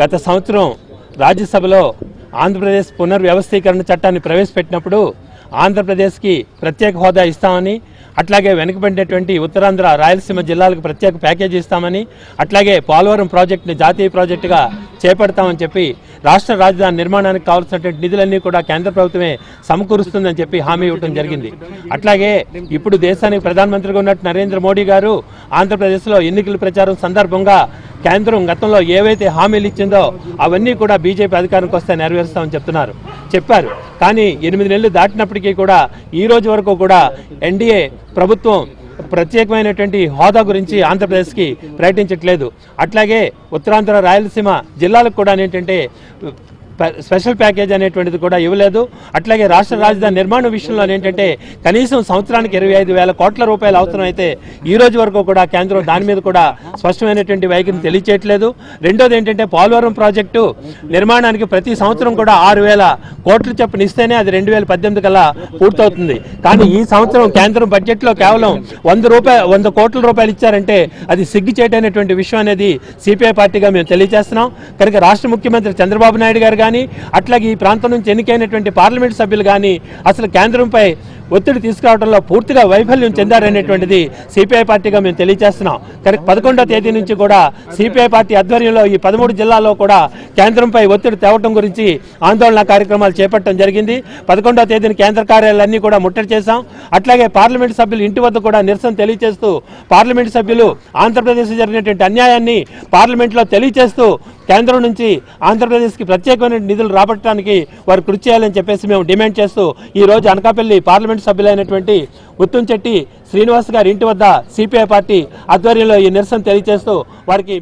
గత సంవత్సరం రాజ్యసభలో ఆంధ్రప్రదేశ్ పునర్వ్యవస్థీకరణ చట్టాన్ని ప్రవేశపెట్టినప్పుడు ఆంధ్రప్రదేశ్కి ప్రత్యేక హోదా ఇస్తామని అట్లాగే వెనుకబడినటువంటి ఉత్తరాంధ్ర రాయలసీమ జిల్లాలకు ప్రత్యేక ప్యాకేజీ ఇస్తామని అట్లాగే పోలవరం ప్రాజెక్టుని జాతీయ ప్రాజెక్టుగా చేపడతామని చెప్పి రాష్ట్ర రాజధాని నిర్మాణానికి కావాల్సినటువంటి నిధులన్నీ కూడా కేంద్ర ప్రభుత్వమే సమకూరుస్తుందని చెప్పి హామీ ఇవ్వడం జరిగింది. అట్లాగే ఇప్పుడు దేశానికి ప్రధానమంత్రిగా ఉన్నట్టు నరేంద్ర మోడీ గారు ఆంధ్రప్రదేశ్లో ఎన్నికల ప్రచారం సందర్భంగా కేంద్రం గతంలో ఏవైతే హామీలు ఇచ్చిందో అవన్నీ కూడా బీజేపీ అధికారంకి వస్తే నెరవేరుస్తామని చెప్తున్నారు. చెప్పారు. కానీ ఎనిమిది నెలలు దాటినప్పటికీ కూడా ఈ రోజు వరకు కూడా ఎన్డీఏ ప్రభుత్వం ప్రత్యేకమైనటువంటి హోదా గురించి ఆంధ్రప్రదేశ్కి ప్రకటించట్లేదు. అట్లాగే ఉత్తరాంధ్ర రాయలసీమ జిల్లాలకు కూడా ఏంటంటే స్పెషల్ ప్యాకేజ్ అనేటువంటిది కూడా ఇవ్వలేదు. అట్లాగే రాష్ట్ర రాజధాని నిర్మాణం విషయంలో ఏంటంటే కనీసం సంవత్సరానికి ఇరవై ఐదు వేల కోట్ల రూపాయలు అవసరమైతే ఈ రోజు వరకు కూడా కేంద్రం దాని మీద కూడా స్పష్టమైనటువంటి వైఖరిని తెలియచేయట్లేదు. రెండోది ఏంటంటే పోలవరం ప్రాజెక్టు నిర్మాణానికి ప్రతి సంవత్సరం కూడా ఆరు వేల కోట్లు చొప్పున ఇస్తేనే అది రెండు వేల పద్దెనిమిది కల్లా పూర్తవుతుంది. కానీ ఈ సంవత్సరం కేంద్రం బడ్జెట్లో కేవలం వంద రూపాయలు వంద కోట్ల రూపాయలు ఇచ్చారంటే అది సిగ్గు చేయటైనటువంటి విషయం అనేది సిపిఐ పార్టీగా మేము తెలియజేస్తున్నాం. కనుక రాష్ట్ర ముఖ్యమంత్రి చంద్రబాబు నాయుడు గారు కానీ అట్లాగే ఈ ప్రాంతం నుంచి ఎన్నికైనటువంటి పార్లమెంట్ సభ్యులు కానీ అసలు కేంద్రంపై ఒత్తిడి తీసుకురావడంలో పూర్తిగా వైఫల్యం చెందారనేటువంటిది సిపిఐ పార్టీగా మేము తెలియజేస్తున్నాం. కనుక పదకొండో తేదీ నుంచి కూడా సిపిఐ పార్టీ ఆధ్వర్యంలో ఈ పదమూడు జిల్లాల్లో కూడా కేంద్రంపై ఒత్తిడి తేవటం గురించి ఆందోళన కార్యక్రమాలు చేపట్టడం జరిగింది. పదకొండో తేదీన కేంద్ర కార్యాలయాలన్నీ కూడా ముట్టడి చేశాం. అట్లాగే పార్లమెంట్ సభ్యులు ఇంటి వద్ద కూడా నిరసన తెలియజేస్తూ పార్లమెంటు సభ్యులు ఆంధ్రప్రదేశ్ జరిగినటువంటి అన్యాయాన్ని పార్లమెంట్లో తెలియజేస్తూ కేంద్రం నుంచి ఆంధ్రప్రదేశ్కి ప్రత్యేకమైన నిధులు రాబట్టడానికి వారు కృషి చేయాలని చెప్పేసి మేము డిమాండ్ చేస్తూ ఈ రోజు అనకాపల్లి పార్లమెంట్ సభ్యులైనటువంటి ఉత్తంచెట్టి శ్రీనివాస్ గారి ఇంటి వద్ద సిపిఐ పార్టీ ఆధ్వర్యంలో ఈ నిరసన తెలియజేస్తూ వారికి